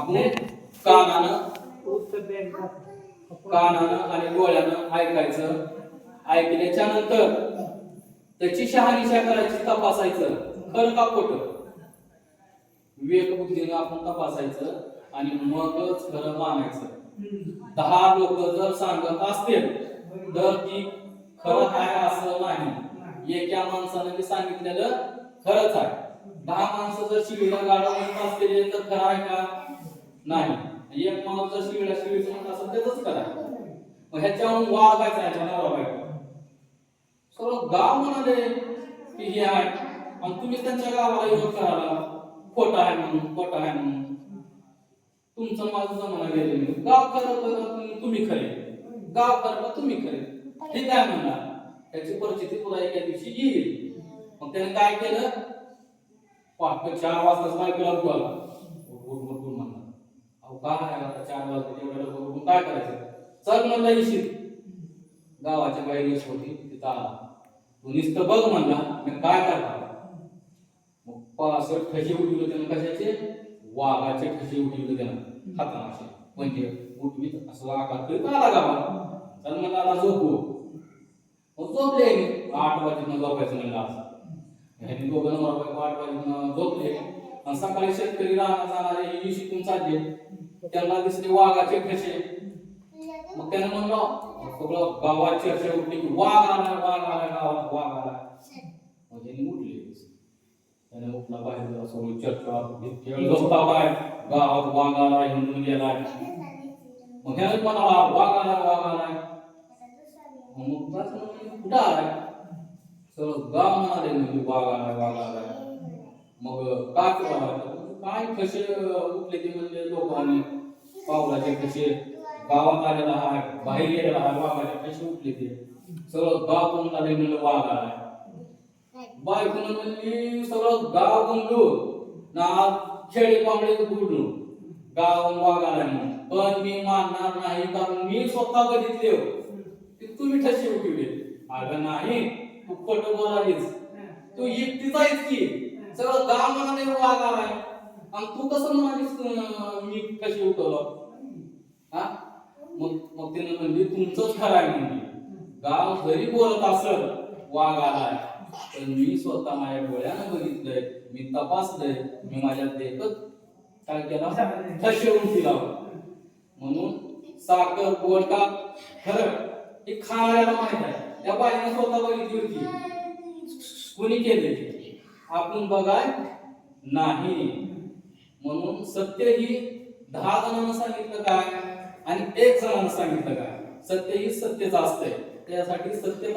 आपण कानानं कानानं आणि डोळ्यानं ऐकायचं. ऐकल्याच्या नंतर त्याची शहानिशा करायची तपासायचं. खरं का खोट? विवेक बुद्धीनं आपण तपासायचं आणि मगच खरं मानायचं. दहा लोक जर सांगत असतील तर ती खरं आहे असं नाही. एका माणसानं मी सांगितलेलं खरंच आहे. दहा माणसं जर शिवीला गाडा म्हणत असतील तर खरं आहे का? नाही. एक माणूस जर शिवीला शिवी म्हणत असेल त्याच करा. मग ह्याच्यावरून वाद व्हायचा ह्याच्या नवरा बायको. सर्व गाव म्हणाले की हे आहे. आणि तुम्ही त्यांच्या गावाला विरोध करायला खोटा आहे म्हणून खोटा आहे म्हणून. तुमचं माझं जमाना गेले गाव करत तुम्ही- खरे. गाव करत तुम्ही खरे. ठीक आहे म्हणला त्याची परिस्थिती पुरा एका दिवशी येईल. मग त्याने काय केलं? पाच चार वाजताच बायकोला बोला बघ म्हणला येशील गावाच्या बाई येस होती. तिथं आला. तू नुसतं बघ म्हणला मी काय करणार? मग पासष्ट ठसे उठवलं त्यानं कशाचे? वाघाचे ठसे उठवलं त्यानं. हातानं असे म्हणजे उठवीत असं आकार करीत आला गावात चल म्हणला आता झोपू. मग झोपले. आठ वाजेनं झोपायचं म्हणलं असं ह्यांनी दोघं नवरा बायको आठ वाजेनं झोपले. आणि सकाळी शेतकरी राहणार जाणारे हे तुमचा चालले. त्यांना दिसले वाघाचे ठसे मग त्यानं म्हणलं सगळं गावाचे असे उठली की वाघ आला वाघ आला गावात वाघ आला मग त्यांनी उठले. त्याने उठला बाहेर जरा सगळं चर्चा खेळ झोपता बाहेर. गावात वाघ आला हिंदून गेला मग त्याने म्हणाला वाघ आला वाघ आला मग त्याचं म्हणलं, कुठं आलाय? सगळं गाव म्हणाले म्हणजे वाघ आलाय वाघ आलाय. मग काय करावं काय कसे उठले ते म्हणजे लोकांनी? पावलाचे कसे गावात आलेला आहे बाहेर गेलेला आहे वाघाचे कशी उठले ते? सगळं गाव कोणाला म्हणलं वाघ आलाय बायकोनं म्हणली सगळं गाव गुंडू ना खेडे पांगडे गुंडू गाव वाघ आलाय म्हणून. पण मी मानणार नाही कारण मी स्वतः बघितले हो. तुम्ही ठसे उठवले. अगं नाही तू कट बोलालीस. तू एकटीच आहेस की. सगळं गाव मला वाघ आलाय. आणि तू कसं म्हणालीस मी कशी उठवलं? मग मग त्यानं म्हणली तुमचंच खरं आहे म्हणली. गाव जरी बोलत असल वाघ आलाय. पण मी स्वतः माझ्या डोळ्यानं बघितलंय मी तपासलंय मी माझ्या देखत काय केला ठसे उंची म्हणून साखर गोड का खरं हे खाणाऱ्याला माहीत आहे. त्या बाईने स्वतः बघितली होती. कोणी केले आपण बघाय नाही. म्हणून सत्य ही दहा जणांना सांगितलं काय? आणि एक जणांना सांगितलं का? सत्य ही सत्यच असतंय. त्यासाठी सत्य